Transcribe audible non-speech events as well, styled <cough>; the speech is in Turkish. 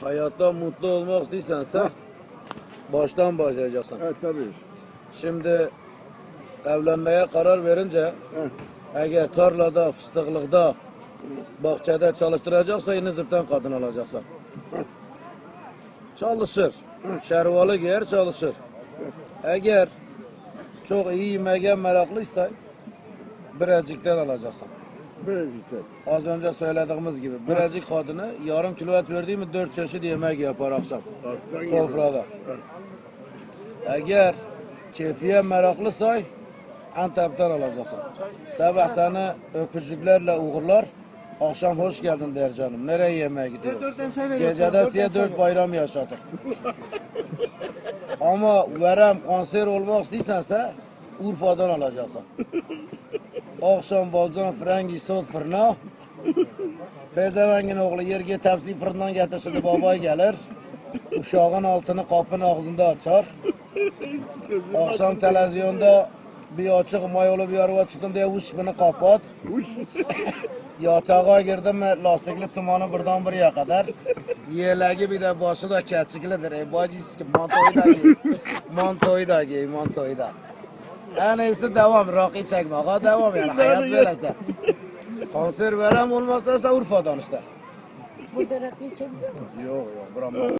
Hayatta mutlu olmak istiyorsan sen baştan başlayacaksın. Evet tabii. Şimdi evlenmeye karar verince Evet. eğer tarlada, fıstıklıkta, bahçede çalıştıracaksa yine zıptan kadın alacaksın. Çalışır. Şervalı giyer çalışır. Eğer çok iyi yemeğe meraklıysa birazcıktan alacaksın. Birazcık da. Az önce söylediğimiz gibi birazcık kadını yarım kilo et verdiği mi dört çeşit yemek yapar akşam Aslan sofrada. Eğer keyfiye meraklısa Antep'ten alacaksın. Sabah seni öpücüklerle uğurlar. Akşam hoş geldin der canım. Nereye yemeğe gidiyoruz? Gecede size dört bayram yaşatır. Ama verem konser olmak istiyorsansa Urfa'dan alacaksın. <laughs> Oqshom bozor frangi so'l firno Bezavangin o'g'li yerga tapsi firnon gatishini bobo kelar. Ushog'in oltini qopini og'zinda ochar. Oqshom televizionda bi ochiq moyoli bu yorvochidan deya ush buni qopot. Yotog'a girdim lastikli tumoni birdan bir qadar Yelagi bida boshida kachiklidir. Ey bojis montoydagi. Montoydagi, montoydagi. ana esa davom roqiy chakmoq davom yani hayot berasizlar. Konsert beram bo'lmasa esa donishda bu daraxtni chakmi yo'q yo'q biron